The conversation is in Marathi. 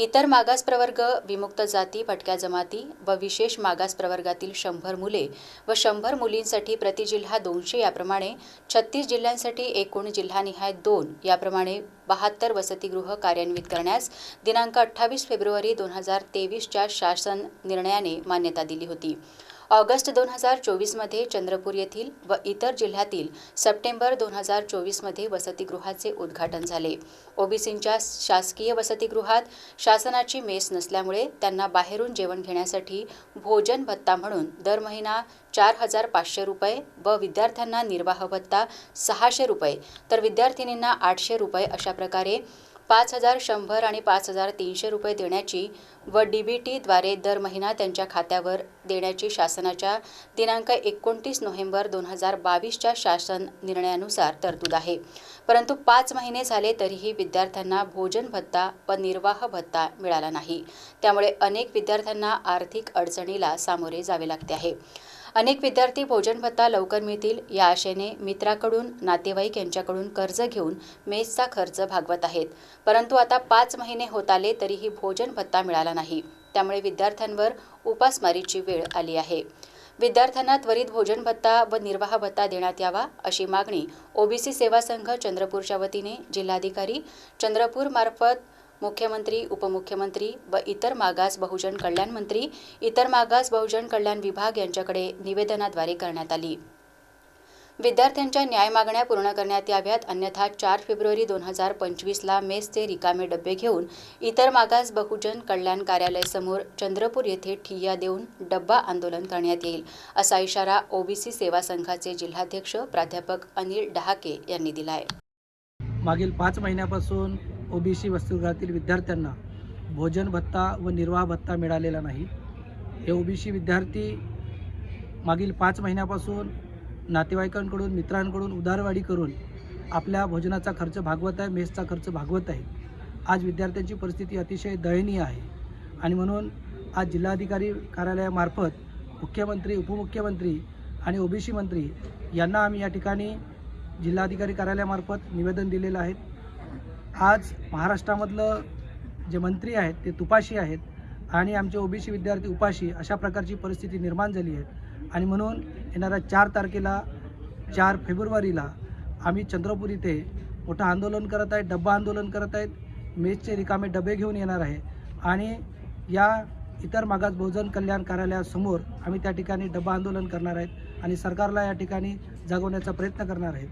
इतर मागास प्रवर्ग विमुक्त जाती भटक्या जमाती व विशेष मागास प्रवर्गातील शंभर मुले व शंभर मुलींसाठी प्रति जिल्हा दोनशे याप्रमाणे छत्तीस जिल्ह्यांसाठी एकूण जिल्हानिहाय दोन याप्रमाणे बहात्तर वसतिगृह कार्यान्वित करण्यास दिनांक अठ्ठावीस फेब्रुवारी दोन हजार तेवीसच्या शासन निर्णयाने मान्यता दिली होती. ऑगस्ट दोन हजार चोवीसमध्ये चंद्रपूर येथील व इतर जिल्ह्यातील सप्टेंबर दोन हजार चोवीसमध्ये वसतिगृहाचे उद्घाटन झाले. ओबीसींच्या शासकीय वसतिगृहात शासनाची मेस नसल्यामुळे त्यांना बाहेरून जेवण घेण्यासाठी भोजन भत्ता म्हणून दर महिना चार हजार पाचशे रुपये व विद्यार्थ्यांना निर्वाह भत्ता सहाशे रुपये तर विद्यार्थिनींना आठशे रुपये अशा प्रकारे पाच हजार शंभर आणि पाच हजार तीनशे रुपये देण्याची व डी बी टीद्वारे दर महिना त्यांच्या खात्यावर देण्याची शासनाच्या दिनांक एकोणतीस नोव्हेंबर दोन हजार बावीसच्या शासन निर्णयानुसार तरतूद आहे. परंतु पाच महिने झाले तरीही विद्यार्थ्यांना भोजन भत्ता व निर्वाह भत्ता मिळाला नाही. त्यामुळे अनेक विद्यार्थ्यांना आर्थिक अडचणीला सामोरे जावे लागते आहे. अनेक विद्यार्थी भोजन भत्ता लवकर मिळतील. या आशेने मित्राकडून नातेवाईक यांच्याकडून कर्ज घेऊन मेसचा खर्च भागवत आहेत. परंतु आता पाच महिने होत आले तरीही भोजन भत्ता मिळाला नाही. त्यामुळे विद्यार्थ्यांवर उपासमारीची वेळ आली आहे. विद्यार्थ्यांना त्वरित भोजन भत्ता व निर्वाह भत्ता देण्यात यावा अशी मागणी ओबीसी सेवा संघ चंद्रपूरच्या वतीने जिल्हाधिकारी चंद्रपूर मार्फत मुख्यमंत्री उपमुख्यमंत्री व इतर मागास बहुजन कल्याण मंत्री इतर मागास बहुजन कल्याण विभाग यांच्याकडे निवेदनाद्वारे करण्यात आली. विद्यार्थ्यांच्या न्याय मागण्या पूर्ण करण्यात याव्यात अन्यथा चार फेब्रुवारी दोन हजार पंचवीसला मेसचे रिकामे डबे घेऊन इतर मागास बहुजन कल्याण कार्यालयासमोर चंद्रपूर येथे ठिय्या देऊन डब्बा आंदोलन करण्यात येईल असा इशारा ओबीसी सेवा संघाचे जिल्हाध्यक्ष प्राध्यापक अनिल डहाके यांनी दिला आहे मागील पाच महिन्यापासून ओबीसी वसतिगृहातील विद्यार्थ्यांना भोजन भत्ता व निर्वाह भत्ता मिळालेला नाही. हे ओबीसी विद्यार्थी मागील पाच महिन्यापासून नातेवाईकांकडून मित्रांकडून उदारवाढी करून आपल्या भोजनाचा खर्च भागवत आहे मेसचा खर्च भागवत आहे आज विद्यार्थ्यांची परिस्थिती अतिशय दयनीय आहे आणि म्हणून आज जिल्हाधिकारी कार्यालयामार्फत मुख्यमंत्री उपमुख्यमंत्री आणि ओबीसी मंत्री यांना आम्ही या ठिकाणी जिल्हाधिकारी कार्यालयामार्फत निवेदन दिलेलं आहे. आज महाराष्ट्रामधलं जे मंत्री आहेत ते तुपाशी आहेत आणि आमचे ओबीसी विद्यार्थी उपाशी अशा प्रकारची परिस्थिती निर्माण झाली आहे. आणि म्हणून येणाऱ्या चार तारखेला चार फेब्रुवारीला आम्ही चंद्रपूर इथे मोठं आंदोलन करत आहेत डब्बा आंदोलन करत आहेत. मेसचे रिकामे डबे घेऊन येणार आहे. आणि या इतर मागास बहुजन कल्याण कार्यालयासमोर आम्ही त्या ठिकाणी डब्बा आंदोलन करणार आहेत आणि सरकारला या ठिकाणी जागवण्याचा प्रयत्न करणार आहेत.